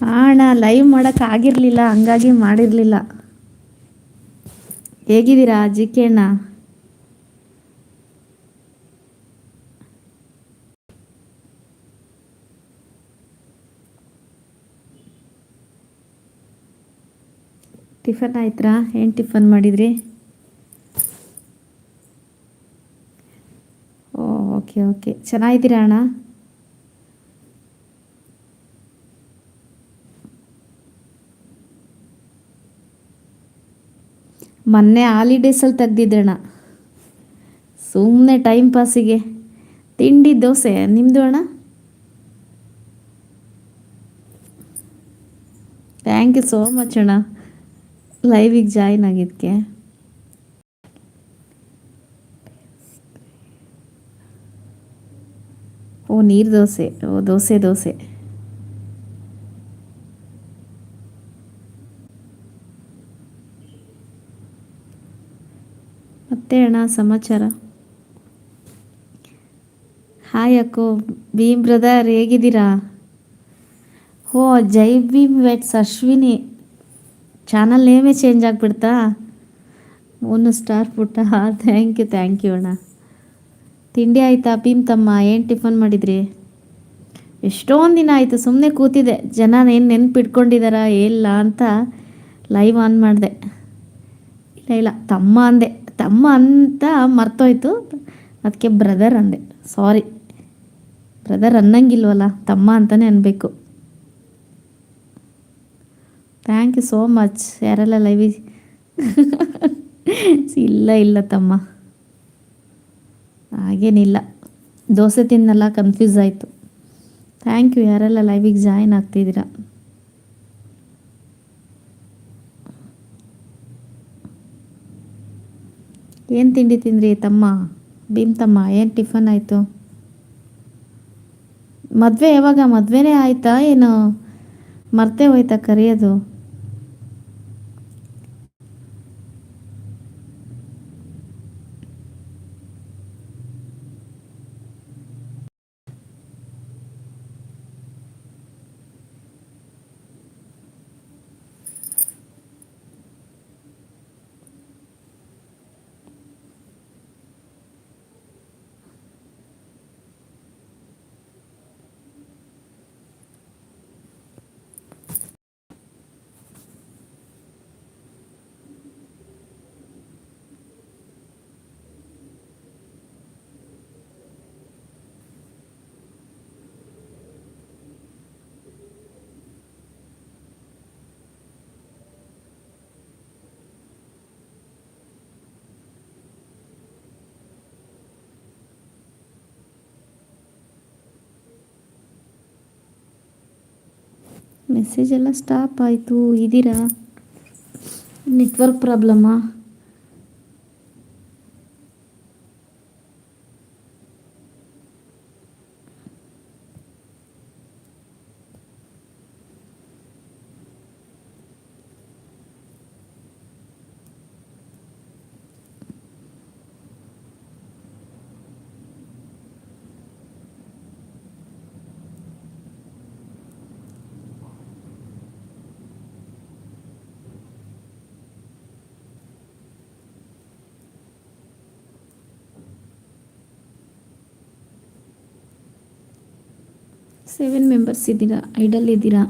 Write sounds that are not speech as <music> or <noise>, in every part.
ಅಣ್ಣ ಲೈವ್ ಮಾಡೋಕ್ಕೆ ಆಗಿರಲಿಲ್ಲ, ಹಂಗಾಗಿ ಮಾಡಿರಲಿಲ್ಲ. ಹೇಗಿದ್ದೀರಾ ಜಿ ಕೆ ಅಣ್ಣ? ಟಿಫನ್ ಆಯ್ತ್ರಾ? ಏನು ಟಿಫನ್ ಮಾಡಿದ್ರಿ? ಓಕೆ ಓಕೆ ಚೆನ್ನಾಗಿದ್ದೀರಾ ಅಣ್ಣ? ಮೊನ್ನೆ ಹಾಲಿಡೇಸಲ್ಲಿ ತೆಗ್ದಿದ್ದಣ್ಣ ಸುಮ್ಮನೆ ಟೈಮ್ ಪಾಸಿಗೆ ತಿಂಡಿ, ದೋಸೆ ನಿಮ್ಮದು ಅಣ್ಣ? ಥ್ಯಾಂಕ್ ಯು ಸೋ ಮಚ್ ಅಣ್ಣ. ಲೈವಿಗೆ ಜಾಯ್ನ್ ಆಗಿದ್ದಕ್ಕೆ ಓ, ನೀರು ದೋಸೆ. ಓ, ದೋಸೆ ದೋಸೆ. ಮತ್ತೆ ಅಣ್ಣ ಸಮಾಚಾರ? ಹಾಯ್ ಅಕ್ಕೋ, ಭೀಮ್ ಬ್ರದರ್ ಹೇಗಿದ್ದೀರಾ? ಓ ಜೈ ಭೀಮ್ ವೆಟ್ಸ್ ಅಶ್ವಿನಿ. ಚಾನಲ್ ನೇಮೇ ಚೇಂಜ್ ಆಗಿಬಿಡ್ತಾ? ಒಂದು ಸ್ಟಾರ್ ಪುಟ್ಟ. ಥ್ಯಾಂಕ್ ಯು ಥ್ಯಾಂಕ್ ಯು ಅಣ್ಣ. ತಿಂಡಿ ಆಯಿತಾ ಭೀಮ್ ತಮ್ಮ? ಏನು ಟಿಫನ್ ಮಾಡಿದ್ರಿ? ಎಷ್ಟೊಂದು ದಿನ ಆಯಿತು ಸುಮ್ಮನೆ ಕೂತಿದ್ದೆ. ಜನ ಏನು ನೆನ್ಪಿಟ್ಕೊಂಡಿದ್ದಾರಾ ಇಲ್ಲ ಅಂತ ಲೈವ್ ಆನ್ ಮಾಡಿದೆ. ಇಲ್ಲ ಇಲ್ಲ, ತಮ್ಮ ಅಂದೆ. ತಮ್ಮ ಅಂತ ಮರ್ತೋಯ್ತು. ಅದಕ್ಕೆ ಬ್ರದರ್ ಅಂದೆ. ಸಾರಿ ಬ್ರದರ್ ಅನ್ನಂಗಿಲ್ವಲ್ಲ, ತಮ್ಮ ಅಂತಲೇ ಅನ್ಬೇಕು. ಥ್ಯಾಂಕ್ ಯು ಸೋ ಮಚ್ ಯಾರೆಲ್ಲ ಲೈವಿ <laughs> ಇಲ್ಲ ಇಲ್ಲ ತಮ್ಮ. ಹಾಗೇನಿಲ್ಲ. ದೋಸೆ ತಿನ್ನಲ್ಲ ಕನ್ಫ್ಯೂಸ್ ಆಯಿತು. ಥ್ಯಾಂಕ್ ಯು ಯಾರೆಲ್ಲ ಲೈವಿಗೆ ಜಾಯಿನ್ ಆಗ್ತಿದ್ದೀರಾ? ಏನು ತಿಂಡಿ ತಿಂದ್ರಿ ತಮ್ಮ? ಭೀಮ್ ತಮ್ಮ, ಏನು ಟಿಫನ್ ಆಯಿತು? ಮದುವೆ ಯಾವಾಗ? ಮದುವೆನೇ ಆಯಿತಾ? ಏನು ಮರ್ತೇ ಹೋಯ್ತಾ ಕರೆಯೋದು? ಮೆಸೇಜ್ ಎಲ್ಲ ಸ್ಟಾಪ್ ಆಯಿತು ಇದ್ದೀರಾ ನೆಟ್ವರ್ಕ್ ಪ್ರಾಬ್ಲಮ್ಮಾ ಸೆವೆನ್ ಮೆಂಬರ್ಸ್ ಇದ್ದೀರಾ ಐಡಲ್ ಇದ್ದೀರಾ?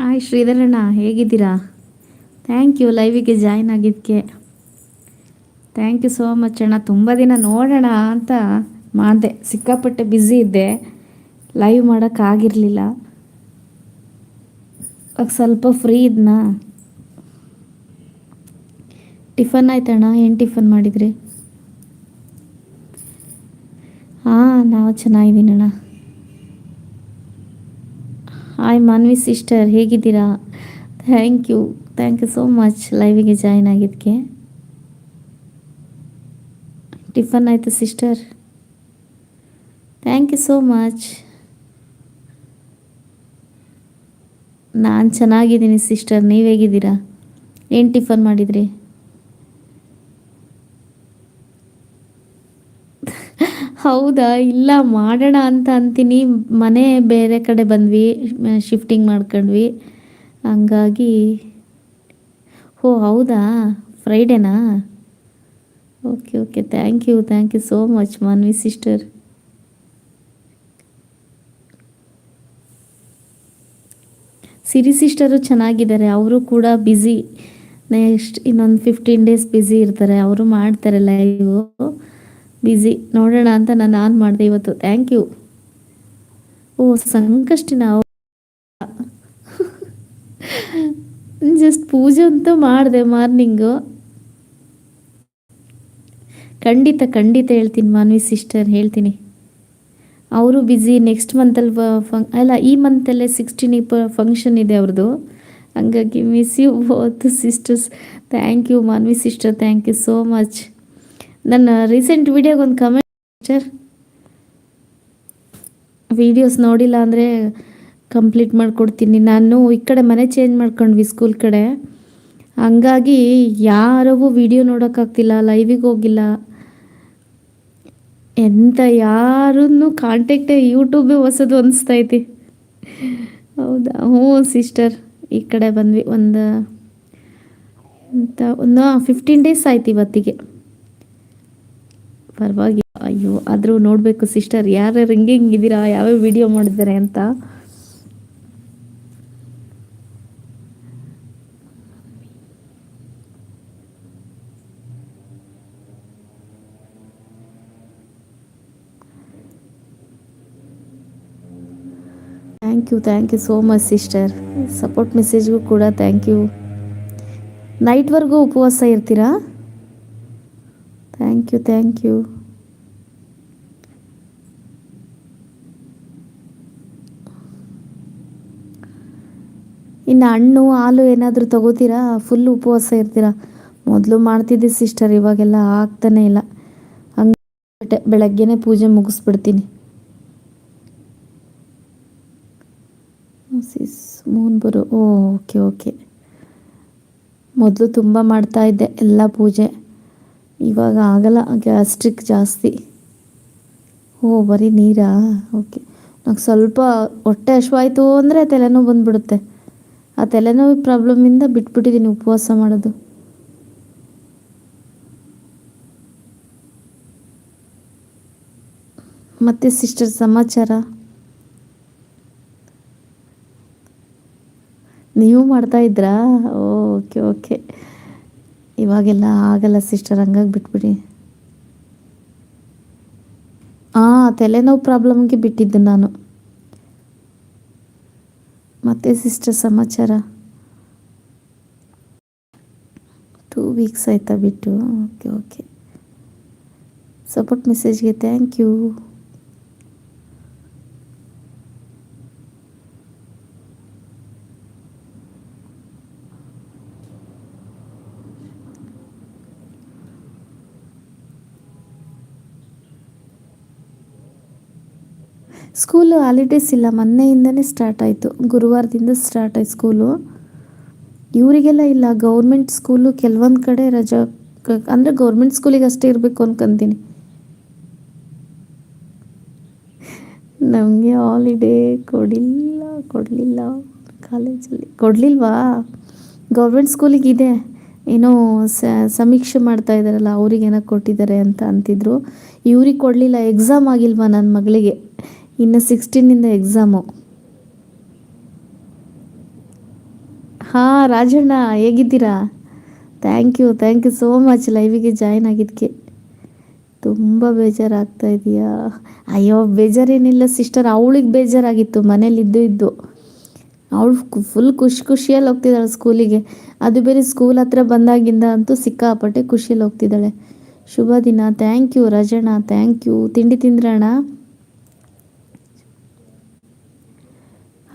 ಹಾಯ್ ಶ್ರೀಧರಣ್ಣ, ಹೇಗಿದ್ದೀರಾ? ಥ್ಯಾಂಕ್ ಯು ಲೈವಿಗೆ ಜಾಯ್ನ್ ಆಗಿದ್ದಕ್ಕೆ. ಥ್ಯಾಂಕ್ ಯು ಸೋ ಮಚ್ ಅಣ್ಣ. ತುಂಬ ದಿನ ನೋಡೋಣ ಅಂತ ಮಾಡಿದೆ. ಸಿಕ್ಕಾಪಟ್ಟೆ ಬ್ಯುಸಿ ಇದ್ದೆ. ಲೈವ್ ಮಾಡೋಕ್ಕಾಗಿರಲಿಲ್ಲ ಇವಾಗ ಸ್ವಲ್ಪ ಫ್ರೀ ಇದ್ನ. ಟಿಫನ್ ಆಯ್ತಣ್ಣ, ಏನು ಟಿಫನ್ ಮಾಡಿದ್ರಿ? ಹಾಂ, ನಾವು ಚೆನ್ನಾಗಿದ್ದೀನಣ್ಣ. ಹಾಯ್ ಮಾನ್ವಿ ಸಿಸ್ಟರ್ ಹೇಗಿದ್ದೀರಾ? Thank you thank you so much ಲೈವಿಗೆ join ಆಗಿದ್ದಕ್ಕೆ. ಟಿಫನ್ ಆಯಿತು sister thank you so much ನಾನು ಚೆನ್ನಾಗಿದ್ದೀನಿ ಸಿಸ್ಟರ್ ನೀವು ಹೇಗಿದ್ದೀರಾ? ಏನು ಟಿಫನ್ ಮಾಡಿದ್ರಿ? ಹೌದಾ? ಇಲ್ಲ, ಮಾಡೋಣ ಅಂತ ಅಂತೀನಿ. ಮನೆ ಬೇರೆ ಕಡೆ ಬಂದ್ವಿ ಶಿಫ್ಟಿಂಗ್ ಮಾಡ್ಕೊಂಡ್ವಿ. ಹಂಗಾಗಿ, ಓ, ಹೌದಾ? ಫ್ರೈಡೇನಾ okay okay thank you thank you so much Manvi sister Siri sister ಚೆನ್ನಾಗಿದ್ದಾರೆ. ಅವರು ಕೂಡ ಬ್ಯುಸಿ ನೆಕ್ಸ್ಟ್ ಇನ್ನೊಂದು ಫಿಫ್ಟೀನ್ ಡೇಸ್ ಬ್ಯುಸಿ ಇರ್ತಾರೆ. ಅವರು ಮಾಡ್ತಾರೆ ಲೈವು ಬ್ಯುಸಿ ನೋಡೋಣ ಅಂತ ನಾನು ಆನ್ ಮಾಡಿದೆ ಇವತ್ತು. ಥ್ಯಾಂಕ್ ಯು ಓ, ಸಂಕಷ್ಟಿನ ಜಸ್ಟ್ <laughs> ಪೂಜೆ ಅಂತ ಮಾಡಿದೆ ಮಾರ್ನಿಂಗು ಖಂಡಿತ ಖಂಡಿತ ಹೇಳ್ತೀನಿ ಮಾನ್ವಿ ಸಿಸ್ಟರ್ ಹೇಳ್ತೀನಿ. ಅವರು ಬ್ಯುಸಿ ನೆಕ್ಸ್ಟ್ ಮಂತಲ್ಲಿ ಫಂಕ್ ಅಲ್ಲ, ಈ ಮಂತಲ್ಲೇ ಸಿಕ್ಸ್ಟೀನಿಗೆ ಫಂಕ್ಷನ್ ಇದೆ ಅವ್ರದ್ದು. ಹಂಗಾಗಿ miss you both sisters thank you Manvi sister thank you so much ನನ್ನ ರೀಸೆಂಟ್ ವಿಡಿಯೋಗೆ ಒಂದು ಕಮೆಂಟ್ ಸರ್ ವೀಡಿಯೋಸ್ ನೋಡಿಲ್ಲ ಅಂದರೆ ಕಂಪ್ಲೀಟ್ ಮಾಡಿಕೊಡ್ತೀನಿ. ನಾನು ಈ ಕಡೆ ಮನೆ ಚೇಂಜ್ ಮಾಡ್ಕೊಂಡ್ವಿ ಸ್ಕೂಲ್ ಕಡೆ. ಹಂಗಾಗಿ ಯಾರಿಗೂ ವಿಡಿಯೋ ನೋಡೋಕ್ಕಾಗ್ತಿಲ್ಲ ಲೈವಿಗೆ ಹೋಗಿಲ್ಲ. ಎಂಥ ಯಾರನ್ನು ಕಾಂಟ್ಯಾಕ್ಟೇ ಯೂಟ್ಯೂಬೇ ಹೊಸದು ಅನಿಸ್ತೈತಿ ಹೌದಾ? ಹ್ಞೂ ಸಿಸ್ಟರ್ ಈ ಕಡೆ ಬಂದ್ವಿ. ಒಂದು ಒಂದು ಫಿಫ್ಟೀನ್ ಡೇಸ್ ಆಯ್ತು ಇವತ್ತಿಗೆ. ಪರವಾಗಿಲ್ಲ ಅಯ್ಯೋ, ಆದರೂ ನೋಡಬೇಕು ಸಿಸ್ಟರ್ ಯಾರ್ಯಾರು ಹಿಂಗೆ ಹಿಂಗಿದ್ದೀರಾ ಯಾವ್ಯಾವ ವಿಡಿಯೋ ಮಾಡಿದ್ದಾರೆ ಅಂತ? Thank you thank you so much sister support ಮೆಸೇಜ್ಗೂ ಕೂಡ ಥ್ಯಾಂಕ್ ಯು ನೈಟ್ವರೆಗೂ ಉಪವಾಸ ಇರ್ತೀರಾ? ಥ್ಯಾಂಕ್ ಯು ಥ್ಯಾಂಕ್ ಯು ಇನ್ನು ಹಣ್ಣು, ಹಾಲು ಏನಾದರೂ ತಗೋತೀರಾ? ಫುಲ್ ಉಪವಾಸ ಇರ್ತೀರಾ? ಮೊದಲು ಮಾಡ್ತಿದ್ದೆ ಸಿಸ್ಟರ್ ಇವಾಗೆಲ್ಲ ಆಗ್ತಾನೆ ಇಲ್ಲ. ಹಂಗೆ ಬೆಳಗ್ಗೆನೇ ಪೂಜೆ ಮುಗಿಸ್ಬಿಡ್ತೀನಿ. ಸಿಸ್ ಮೂನ್ ಬರು ಓಕೆ ಓಕೆ ಮೊದಲು ತುಂಬ ಮಾಡ್ತಾ ಇದ್ದೆ, ಎಲ್ಲ ಪೂಜೆ. ಇವಾಗ ಆಗಲ್ಲ, ಗ್ಯಾಸ್ಟ್ರಿಕ್ ಜಾಸ್ತಿ. ಓ, ಬರೀ ನೀರಾ? ಓಕೆ. ನಂಗೆ ಸ್ವಲ್ಪ ಹೊಟ್ಟೆ ಹಶ್ವಾಯ್ತು ಅಂದರೆ ತಲೆನೋವು ಬಂದುಬಿಡುತ್ತೆ. ಆ ತಲೆನೋವು ಪ್ರಾಬ್ಲಮಿಂದ ಬಿಟ್ಬಿಟ್ಟಿದ್ದೀನಿ ಉಪವಾಸ ಮಾಡೋದು. ಮತ್ತೆ ಸಿಸ್ಟರ್ ಸಮಾಚಾರ? ನೀವು ಮಾಡ್ತಾ ಇದ್ರಾ? Okay okay. ಇವಾಗೆಲ್ಲ ಆಗಲ್ಲ ಸಿಸ್ಟರ್ ಹಂಗಾಗಿ ಬಿಟ್ಬಿಡಿ. ಹಾಂ ತಲೆನೋವು ಪ್ರಾಬ್ಲಮ್ಗೆ ಬಿಟ್ಟಿದ್ದು ನಾನು. ಮತ್ತೆ ಸಿಸ್ಟರ್ ಸಮಾಚಾರ? ಟೂ ವೀಕ್ಸ್ ಆಯ್ತಾ ಬಿಟ್ಟು? ಓಕೆ ಓಕೆ ಸಪೋರ್ಟ್ ಮೆಸೇಜ್ಗೆ ಥ್ಯಾಂಕ್ ಯು ಸ್ಕೂಲು ಹಾಲಿಡೇಸ್ ಇಲ್ಲ, ಮೊನ್ನೆಯಿಂದನೇ ಸ್ಟಾರ್ಟ್ ಆಯಿತು. ಗುರುವಾರದಿಂದ ಸ್ಟಾರ್ಟ್ ಆಯ್ತು ಸ್ಕೂಲು ಇವರಿಗೆಲ್ಲ ಇಲ್ಲ ಗೌರ್ಮೆಂಟ್ ಸ್ಕೂಲು ಕೆಲವೊಂದು ಕಡೆ ರಜಾ ಅಂದರೆ ಗೌರ್ಮೆಂಟ್ ಸ್ಕೂಲಿಗೆ ಅಷ್ಟೇ ಇರಬೇಕು ಅನ್ಕೊಂತೀನಿ. ನಮಗೆ ಹಾಲಿಡೇ ಕೊಡಿಲ್ಲ ಕೊಡಲಿಲ್ಲ. ಕಾಲೇಜಲ್ಲಿ ಕೊಡಲಿಲ್ವಾ? ಗೌರ್ಮೆಂಟ್ ಇದೆ. ಏನೋ ಸಮೀಕ್ಷೆ ಮಾಡ್ತಾ ಇದ್ದಾರಲ್ಲ ಅವ್ರಿಗೇನೋ ಕೊಟ್ಟಿದ್ದಾರೆ ಅಂತ ಅಂತಿದ್ರು. ಇವ್ರಿಗೆ ಕೊಡಲಿಲ್ಲ ಎಕ್ಸಾಮ್ ಆಗಿಲ್ವಾ ನನ್ನ ಮಗಳಿಗೆ? ಇನ್ನು ಸಿಕ್ಸ್ಟೀನಿಂದ ಎಕ್ಸಾಮು ಹಾಂ, ರಾಜಣ್ಣ, ಹೇಗಿದ್ದೀರಾ? Thank you thank you so much ಲೈವಿಗೆ join ಆಗಿದ್ದಕ್ಕೆ. ತುಂಬ ಬೇಜಾರಾಗ್ತಾ ಇದೆಯಾ? ಅಯ್ಯೋ, ಬೇಜಾರೇನಿಲ್ಲ ಸಿಸ್ಟರ್ ಅವಳಿಗೆ ಬೇಜಾರಾಗಿತ್ತು, ಮನೇಲಿ ಇದ್ದು ಇದ್ದು. ಅವಳು ಫುಲ್ ಖುಷಿ ಖುಷಿಯಲ್ಲಿ ಹೋಗ್ತಿದ್ದಾಳೆ ಸ್ಕೂಲಿಗೆ ಅದು ಬೇರೆ ಸ್ಕೂಲ್ ಹತ್ರ ಬಂದಾಗಿಂದ ಅಂತೂ ಸಿಕ್ಕಾಪಟ್ಟೆ ಖುಷಿಯಲ್ಲಿ ಹೋಗ್ತಿದ್ದಾಳೆ. ಶುಭ ದಿನ. ಥ್ಯಾಂಕ್ ಯು ರಜಣ್ಣ. ಥ್ಯಾಂಕ್ ಯು ತಿಂಡಿ ತಿಂದ್ರಣ್ಣ?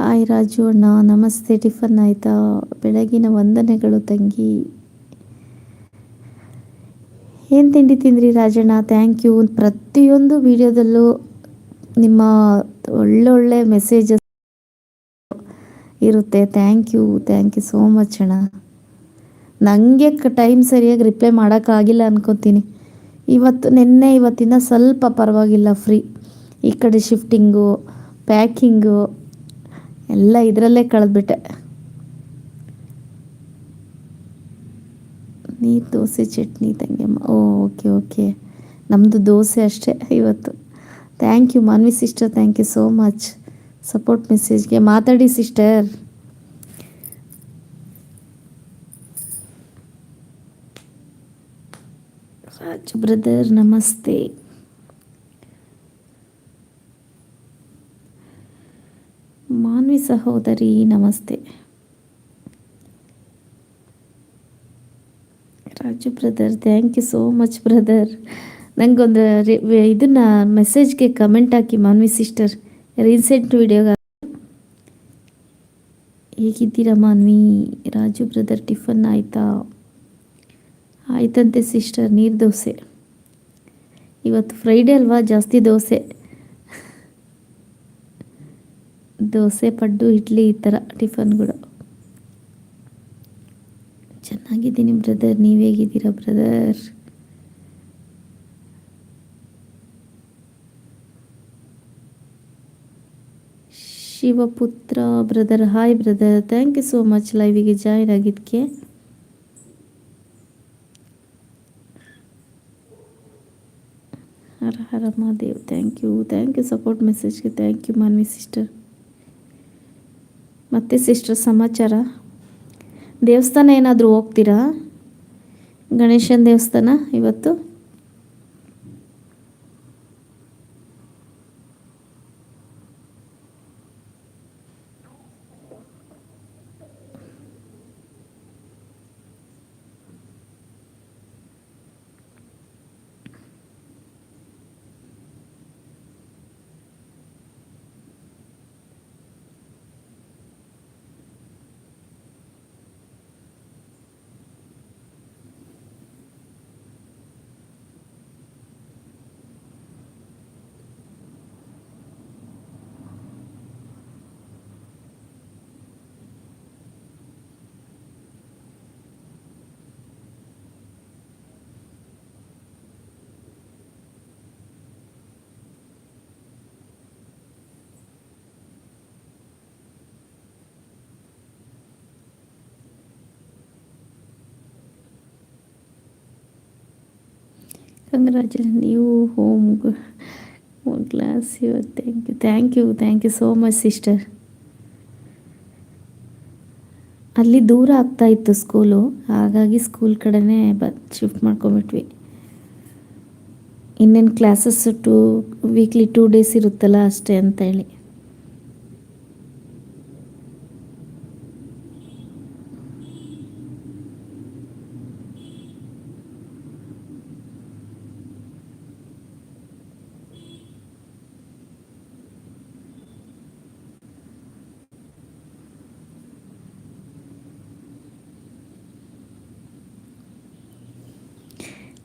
ಹಾಯ್ ರಾಜು ಅಣ್ಣ, ನಮಸ್ತೆ. ಟಿಫನ್ ಆಯಿತಾ? ಬೆಳಗಿನ ವಂದನೆಗಳು ತಂಗಿ. ಏನು ತಿಂಡಿ ತಿಂದ್ರಿ ರಾಜಣ್ಣ? ಥ್ಯಾಂಕ್ ಯು ಪ್ರತಿಯೊಂದು ವಿಡಿಯೋದಲ್ಲೂ ನಿಮ್ಮ ಒಳ್ಳೊಳ್ಳೆ ಮೆಸೇಜಸ್ ಇರುತ್ತೆ. Thank you thank you so much ಅಣ್ಣ. ನನಗೆ ಟೈಮ್ ಸರಿಯಾಗಿ ರಿಪ್ಲೈ ಮಾಡೋಕ್ಕಾಗಿಲ್ಲ ಅನ್ಕೊತೀನಿ. ಇವತ್ತು ನಿನ್ನೆ ಇವತ್ತಿನ ಸ್ವಲ್ಪ ಪರವಾಗಿಲ್ಲ ಫ್ರೀ ಈ ಕಡೆ ಶಿಫ್ಟಿಂಗು ಪ್ಯಾಕಿಂಗು ಎಲ್ಲ ಇದರಲ್ಲೇ ಕಳೆದ್ಬಿಟ್ಟೆ. ನೀರು ದೋಸೆ ಚಟ್ನಿ ತಂಗಿಯಮ್ಮ ಓಕೆ ಓಕೆ. ನಮ್ಮದು ದೋಸೆ ಅಷ್ಟೇ ಇವತ್ತು. Thank you Manvi sister thank you so much support ಮೆಸೇಜ್ಗೆ ಮಾತಾಡಿ ಸಿಸ್ಟರ್ ರಾಜು ಬ್ರದರ್ ನಮಸ್ತೆ ಮಾನ್ವಿ ಸಹೋದರಿ, ನಮಸ್ತೆ. Raju brother thank you so much brother. ನನಗೊಂದು ಇದನ್ನು ಮೆಸೇಜ್ಗೆ ಕಮೆಂಟ್ ಹಾಕಿ ಮಾನ್ವಿ ಸಿಸ್ಟರ್ ರೀಸೆಂಟ್ ವಿಡಿಯೋಗ ಹೇಗಿದ್ದೀರಾ ಮಾನ್ವಿ? ರಾಜು ಬ್ರದರ್ ಟಿಫನ್ ಆಯಿತಾ? ಆಯ್ತಂತೆ ಸಿಸ್ಟರ್ ನೀರು ದೋಸೆ. ಇವತ್ತು ಫ್ರೈಡೇ ಅಲ್ವಾ? ಜಾಸ್ತಿ ದೋಸೆ. ದೋಸೆ, ಪಡ್ಡು, ಇಡ್ಲಿ ಈ ಥರ ಟಿಫನ್ಗಳು. ಚೆನ್ನಾಗಿದ್ದೀನಿ ಬ್ರದರ್, ನೀವು ಹೇಗಿದ್ದೀರಾ brother? Shivaputra brother, hi brother. Thank you so much ಲೈವಿಗೆ join ಆಗಿದ್ದಕ್ಕೆ. Hara Hara Mahadev. Thank you thank you support ಮೆಸೇಜ್ಗೆ thank you Manvi sister ಮತ್ತೆ ಸಿಸ್ಟರ್ ಸಮಾಚಾರ? ದೇವಸ್ಥಾನ ಏನಾದರೂ ಹೋಗ್ತೀರಾ? ಗಣೇಶನ ದೇವಸ್ಥಾನ ಇವತ್ತು? ಕಂಗ್ರಾಚುಲೇಷನ್ ನೀವು home class you thank you thank you thank you so much sister ಅಲ್ಲಿ ದೂರ ಆಗ್ತಾ ಇತ್ತು ಸ್ಕೂಲು ಹಾಗಾಗಿ ಸ್ಕೂಲ್ ಕಡೆನೇ ಬ ಶಿಫ್ಟ್ ಮಾಡ್ಕೊಂಬಿಟ್ವಿ ಇನ್ನೇನು classes two weekly two days ಇರುತ್ತಲ್ಲ ಅಷ್ಟೇ ಅಂತ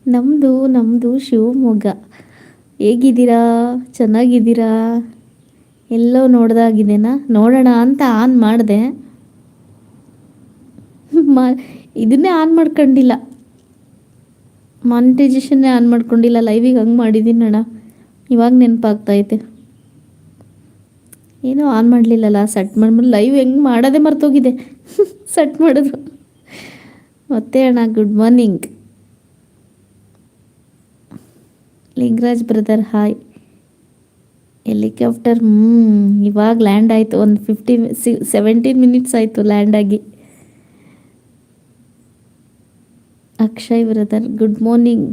ನಮ್ಮದು ನಮ್ಮದು ಶಿವಮೊಗ್ಗ. ಹೇಗಿದ್ದೀರಾ? ಚೆನ್ನಾಗಿದ್ದೀರಾ? ಎಲ್ಲೋ ನೋಡ್ದಾಗಿದೆನಾ ನೋಡೋಣ ಅಂತ ಆನ್ ಮಾಡಿದೆ. ಮಾ, ಇದನ್ನೇ ಆನ್ ಮಾಡ್ಕೊಂಡಿಲ್ಲ. ಮಾನಿಟೈಸೇಷನ್ನೇ ಆನ್ ಮಾಡ್ಕೊಂಡಿಲ್ಲ. ಲೈವಿಗೆ ಹಂಗೆ ಮಾಡಿದ್ದೀನಿ ಅಣ್ಣ. ಇವಾಗ ನೆನಪಾಗ್ತೈತೆ ಏನೋ ಆನ್ ಮಾಡಲಿಲ್ಲಲ್ಲ. ಸೆಟ್ ಮಾಡ್ಬಿಟ್ಟು ಲೈವ್ ಹೆಂಗೆ ಮಾಡೋದೇ ಮರ್ತೋಗಿದೆ. <laughs> ಸೆಟ್ ಮಾಡಿದ್ರು ಮತ್ತೆ ಅಣ್ಣ, good morning. Lingaraj brother, hi. Helicopter ಹ್ಞೂ ಇವಾಗ ಲ್ಯಾಂಡ್ ಆಯಿತು. ಒಂದು ಫಿಫ್ಟಿ ಸಿ ಸೆವೆಂಟೀನ್ ಮಿನಿಟ್ಸ್ ಆಯಿತು ಲ್ಯಾಂಡ್ ಆಗಿ. Akshay brother good morning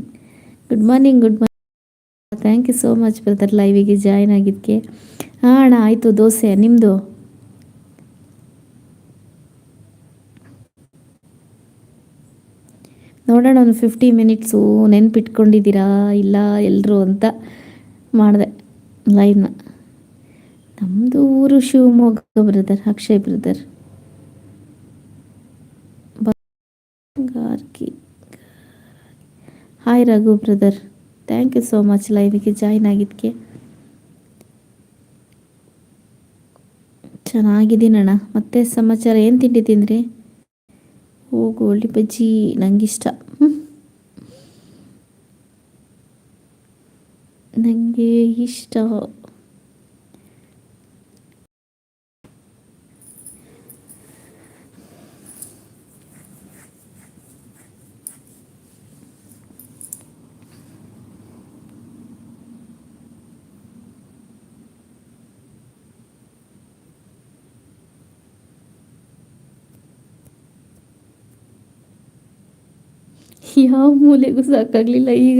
good morning good morning thank you so much brother ಲೈವಿಗೆ join ಆಗಿದ್ದಕ್ಕೆ ಹಾಂ, ಅಣ್ಣ, ಆಯಿತು, ದೋಸೆ. ನಿಮ್ಮದು ನೋಡೋಣ, ಒಂದು ಫಿಫ್ಟಿ ಮಿನಿಟ್ಸು ನೆನ್ಪಿಟ್ಕೊಂಡಿದ್ದೀರಾ ಇಲ್ಲ ಎಲ್ಲರೂ ಅಂತ ಮಾಡಿದೆ ಲೈವ್ನ ನಮ್ಮದು ಊರು Shivamogga brother Akshay brother Bangarki, hi Raghu brother thank you so much ಲೈವಿಗೆ join ಆಗಿದ್ದಕ್ಕೆ ಚೆನ್ನಾಗಿದ್ದೀನಣ್ಣ ಮತ್ತೆ ಸಮಾಚಾರ, ಏನು ತಿಂಡಿ ತಿಂದ್ರಿ? ಓ ಒಳ್ಳೆ ಬಜ್ಜಿ, ನಂಗಿಷ್ಟ. ನನಗೆ ಇಷ್ಟ. ಯಾವ ಮೂಲೆಗೂ ಸಾಕಾಗಲಿಲ್ಲ ಈಗ.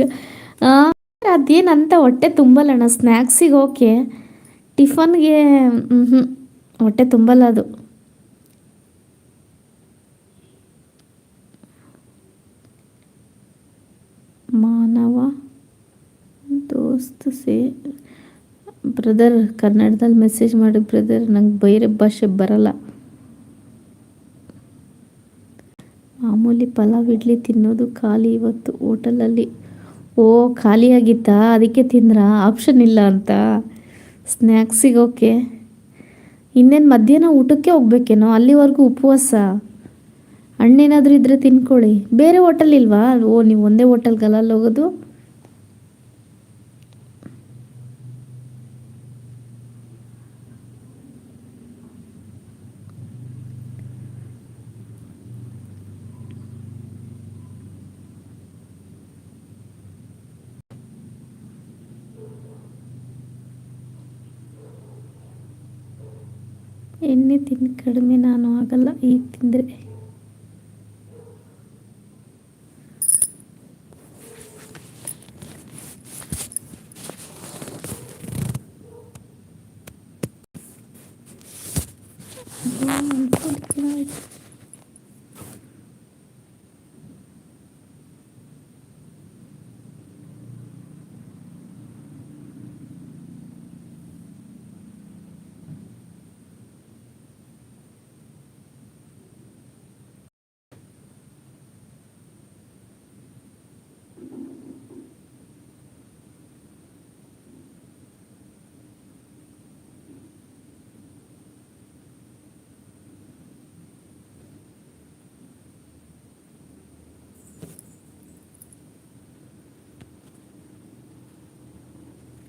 ಅದೇನಂತ ಹೊಟ್ಟೆ ತುಂಬಲ್ಲಣ್ಣ ಸ್ನ್ಯಾಕ್ಸಿಗೆ ಓಕೆ ಟಿಫನ್ಗೆ ಹ್ಞೂ ಹೊಟ್ಟೆ ತುಂಬಲ್ಲ ಅದು. ಮಾನವ ದೋಸ್ತ್ ಸೇ, ಬ್ರದರ್ ಕನ್ನಡದಲ್ಲಿ ಮೆಸೇಜ್ ಮಾಡಿ ಬ್ರದರ್, ನಂಗೆ ಬೇರೆ ಭಾಷೆ ಬರಲ್ಲ. ಮಾಮೂಲಿ ಪಲಾವ್, ಇಡ್ಲಿ ತಿನ್ನೋದು ಖಾಲಿ ಇವತ್ತು ಹೋಟೆಲಲ್ಲಿ. ಓ, ಖಾಲಿಯಾಗಿತ್ತಾ, ಅದಕ್ಕೆ ತಿಂದ್ರ ಆಪ್ಷನ್ ಇಲ್ಲ ಅಂತ. ಸ್ನ್ಯಾಕ್ಸ್ ಸಿಗೋಕೆ ಇನ್ನೇನು ಮಧ್ಯಾಹ್ನ ಊಟಕ್ಕೆ ಹೋಗ್ಬೇಕೇನೋ, ಅಲ್ಲಿವರೆಗೂ ಉಪವಾಸ. ಹಣ್ಣೇನಾದರೂ ಇದ್ದರೆ ತಿನ್ಕೊಳ್ಳಿ ಬೇರೆ ಹೋಟೆಲ್ ಇಲ್ವಾ? ಓ, ನೀವು ಒಂದೇ ಹೋಟೆಲ್ಗಲ್ಲ ಹೋಗೋದು? ಎಣ್ಣೆ ತಿಂದು ಕಡಿಮೆ ನಾನು ಆಗಲ್ಲ ಈಗ ತಿಂದರೆ.